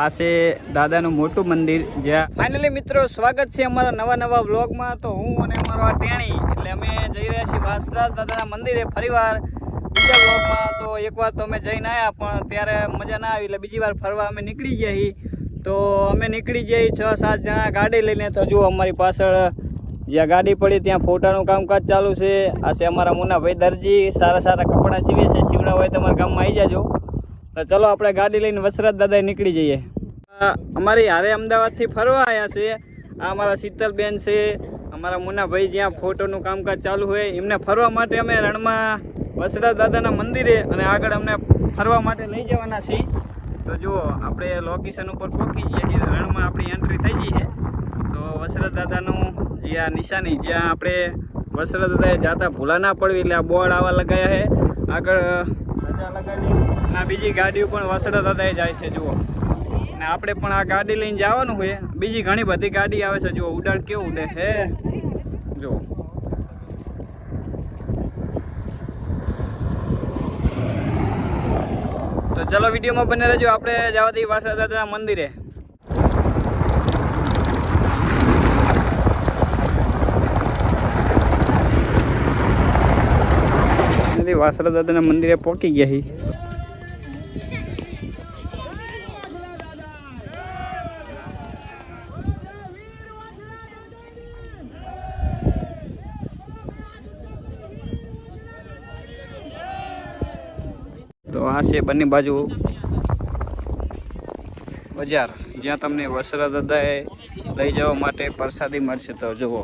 આ દાદાનું મોટું મંદિર, જ્યાં ફાઇનલી મિત્રો, સ્વાગત છે અમારા નવા નવા વ્લોગમાં. તો હું અને અમારો આ ટેણી, એટલે અમે જઈ રહ્યા છીએ વાસરાજ દાદાના મંદિરે ફરીવાર બીજા વ્લોગમાં. તો એકવાર તો અમે જઈને આવ્યા પણ ત્યારે મજા ના આવી, એટલે બીજી વાર ફરવા અમે નીકળી ગયા તો અમે નીકળી જઈએ છ સાત જણા ગાડી લઈને. તો જુઓ અમારી પાછળ, જ્યાં ગાડી પડી ત્યાં ફોટાનું કામકાજ ચાલુ છે. આ છે અમારા મુનાભાઈ દરજી, સારા સારા કપડાં સીવે છે. સીવડા હોય તમારા ગામમાં આવી જાજો. તો ચલો આપણે ગાડી લઈને વસરાત દાદા નીકળી જઈએ. અમારી હારે અમદાવાદથી ફરવા આવ્યા છે. આ અમારા શીતલબેન છે. અમારા મુનાભાઈ જ્યાં ફોટોનું કામકાજ ચાલુ હોય, એમને ફરવા માટે અમે રણમાં વસડા દાદાના મંદિરે અને આગળ અમને ફરવા માટે લઈ જવાના છીએ. તો જુઓ, આપણે લોકેશન ઉપર પહોંચી જઈએ રણમાં આપણી એન્ટ્રી થઈ ગઈ છે. તો વસરા દાદાનું જે આ નિશાની, જ્યાં આપણે વસરા દાદાએ જાતા ભૂલા ના પડવી, એટલે આ બોર્ડ આવા લગાયા છે. આગળ રજા લગાડી અને બીજી ગાડીઓ પણ વસરા દાદાએ જાય છે. જુઓ. અને આપણે પણ આ ગાડી લઈને જવાનું હોય બીજી ઘણી બધી ગાડી આવે છે. જો ઉડાડ કેવું ઉડે છે. જો તો ચલો, વિડીયોમાં બને રહેજો. આપણે જવા દઈએ વાસા દાદાના મંદિરે. વાસરા દાદાના મંદિરે પહોંચી ગયા છીએ. આ છે બંને બાજુ. બજાર. જ્યાં તમને વસરા દાદાએ લઈ જવા માટે પ્રસાદી મળશે તો જુઓ.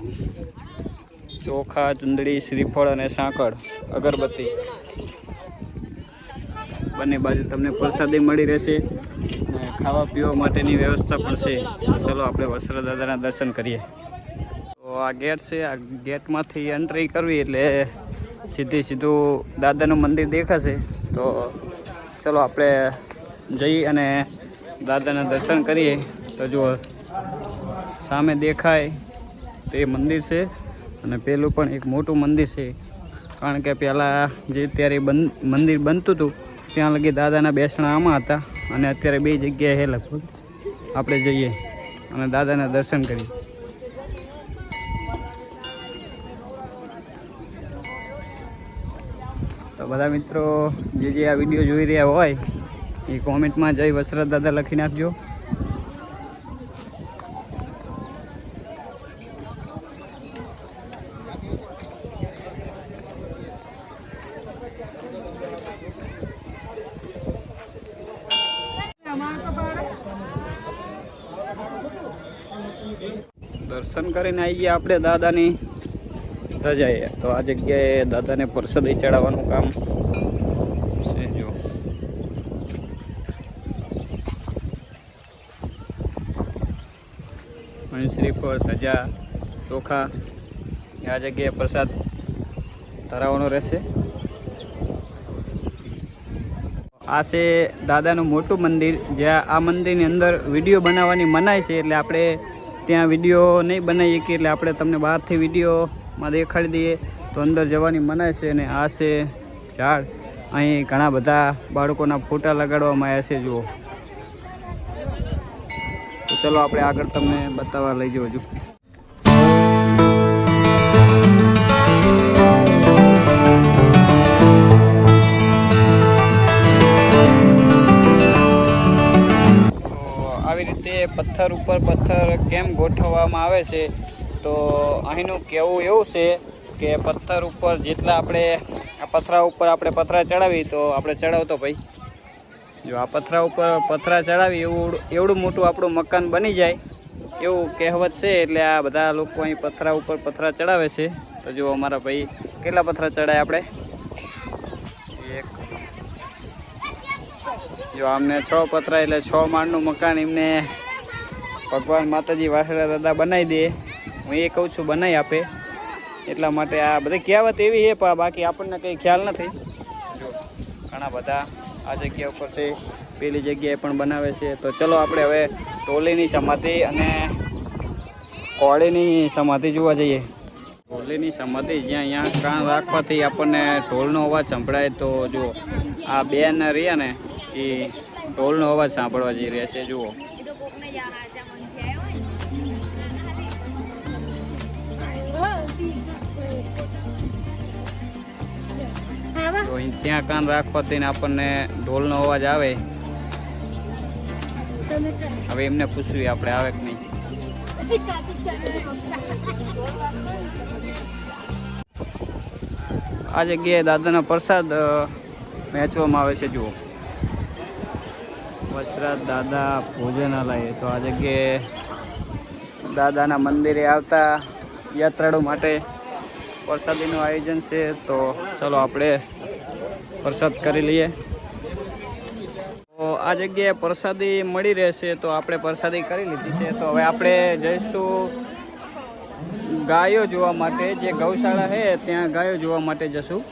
ચોખા, ચુંદડી, શ્રીફળ અને સાંકળ, અગરબત્તી. બંને બાજુ તમને પ્રસાદી મળી રહેશે ખાવા પીવા માટેની વ્યવસ્થા પણ છે. ચલો આપણે વસરા દાદાના દર્શન કરીએ. તો આ ગેટ છે, આ ગેટમાંથી એન્ટ્રી કરવી એટલે સીધી સીધું દાદાનું મંદિર દેખાશે. તો ચલો આપણે જઈ અને દાદાના દર્શન કરીએ. તો જુઓ, સામે દેખાય તે મંદિર છે અને પેલું પણ એક મોટું મંદિર છે. કારણ કે પહેલાં જે ત્યારે બન, મંદિર બનતું હતું, ત્યાં લગી દાદાના બેસણા આમાં હતા અને અત્યારે બે જગ્યાએ લગભગ. આપણે જઈએ અને દાદાના દર્શન કરીએ. બધા મિત્રો જે જે આ વીડિયો જોઈ રહ્યા હોય, એ કોમેન્ટમાં જય વસરત દાદા લખી નાખજો. દર્શન કરીને આવી ગયા આપણે દાદાની. ધજાએ તો આ જગ્યાએ દાદાને પ્રસાદી ચડાવવાનું કામ છે, જો. શ્રીફળ ધજા ચોખા. આ જગ્યાએ પ્રસાદ ધરાવવાનો રહેશે. આ છે દાદાનું મોટું મંદિર. જ્યાં આ મંદિરની અંદર વીડિયો બનાવવાની મનાય છે, એટલે આપણે ત્યાં વીડિયો નહીં બનાવી શકીએ એટલે આપણે તમને બહારથી વિડીયોમાં દેખાડી દઈએ તો અંદર જવાની મનાય છે અને આ છે ઝાડ. અહીં ઘણા બધા બાળકોના ફોટા લગાડવામાં આવ્યા છે, જુઓ. તો ચલો આપણે આગળ તમને બતાવવા લઈ જવું છું આવી રીતે પથ્થર ઉપર પથ્થર કેમ ગોઠવવામાં આવે છે? તો અહીંનું કહેવું એવું છે કે પથ્થર ઉપર જેટલા આપણે આ પથરા ઉપર આપણે પથરા ચડાવી, તો આપણે ચડાવતો ભાઈ. જો આ પથરા ઉપર પથરા ચડાવી એવું એવડું મોટું આપણું મકાન બની જાય એવું કહેવત છે, એટલે આ બધા લોકો અહીં પથરા ઉપર પથરા ચડાવે છે. તો જો અમારા ભાઈ કેટલા પથરા ચડાય આપણે? એક. જો અમને છ પથરા, એટલે છ માળનું મકાન એમને ભગવાન માતાજી વાસડા દાદા બનાવી દે. હું એ કહું છું બનાવી આપે. એટલા માટે આ બધી કહેવત એવી છે, પણ બાકી આપણને કંઈ ખ્યાલ નથી. ઘણા બધા આ જગ્યા ઉપર છે, પેલી જગ્યાએ પણ બનાવે છે. તો ચલો આપણે હવે ટોલીની સમાધિ અને કોળીની સમાધિ જોવા જઈએ. ઢોલીની સમાધિ જ્યાં અહીંયા કાન રાખવાથી આપણને ઢોલનો અવાજ સંભળાય. તો જો આ બેન રહ્યા ને, એ ઢોલનો અવાજ સાંભળવા જઈ રહ્યા છે, જુઓ. તો ત્યાં કાન રાખવાથી ને આપણને ઢોલનો અવાજ આવે. હવે એમને પૂછવી આપણે આવે કે નહીં? આ જગ્યાએ દાદાનો પ્રસાદ વહેંચવામાં આવે છે જુઓ. વસરાત દાદા ભોજનાલય તો આ જગ્યાએ દાદાના મંદિરે આવતા યાત્રાળુ માટે પ્રસાદીનું આયોજન છે, તો ચલો આપણે પ્રસાદ કરી લઈએ. તો આ જગ્યાએ પ્રસાદી મળી રહેશે, તો આપણે પ્રસાદી કરી લીધી છે. તો હવે આપણે જઈશું ગાયો જોવા માટે, જે ગૌશાળા છે, ત્યાં ગાયો જોવા માટે જશું.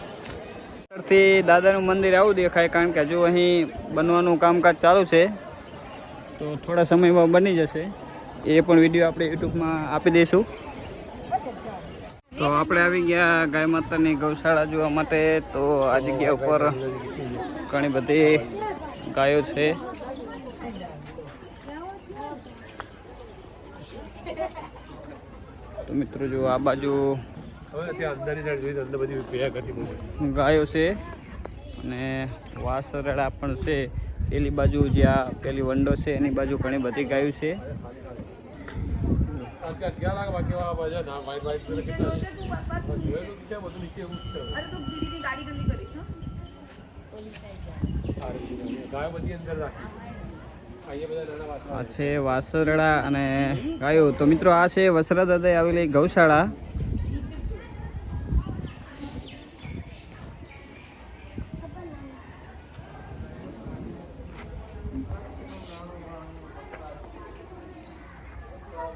થી દાદાનું મંદિર આવું દેખાય, કારણ કે હજુ અહીં બનવાનું કામકાજ ચાલુ છે. તો થોડા સમયમાં બની જશે. એ પણ વીડિયો આપણે યુટ્યુબમાં આપી દઈશું. તો આપણે આવી ગયા ગાય માતાની ગૌશાળા જોવા માટે. તો આ જગ્યા ઉપર ઘણી બધી ગાયો છે. તો મિત્રો જો આ બાજુ ગાયો છે અને વાસરડા પણ છે. પેલી બાજુ જ્યાં પેલી વંડો છે એની બાજુ ઘણી બધી ગાયો છે. આજકાલ ક્યાં લાગે બાકી આવા બાજુ ના વાઈટ વાઈટ કલર કેટલા? છે જોયેલું છે બધું નીચે એવું જ છે. આ રીતે. ગાયો બધી અંદર રાખી. અહીંયા બધા નાના વાસણ આ છે વાસરડા અને ગાયો. તો મિત્રો આ છે વસરા દાદાએ આવેલી ગૌશાળા.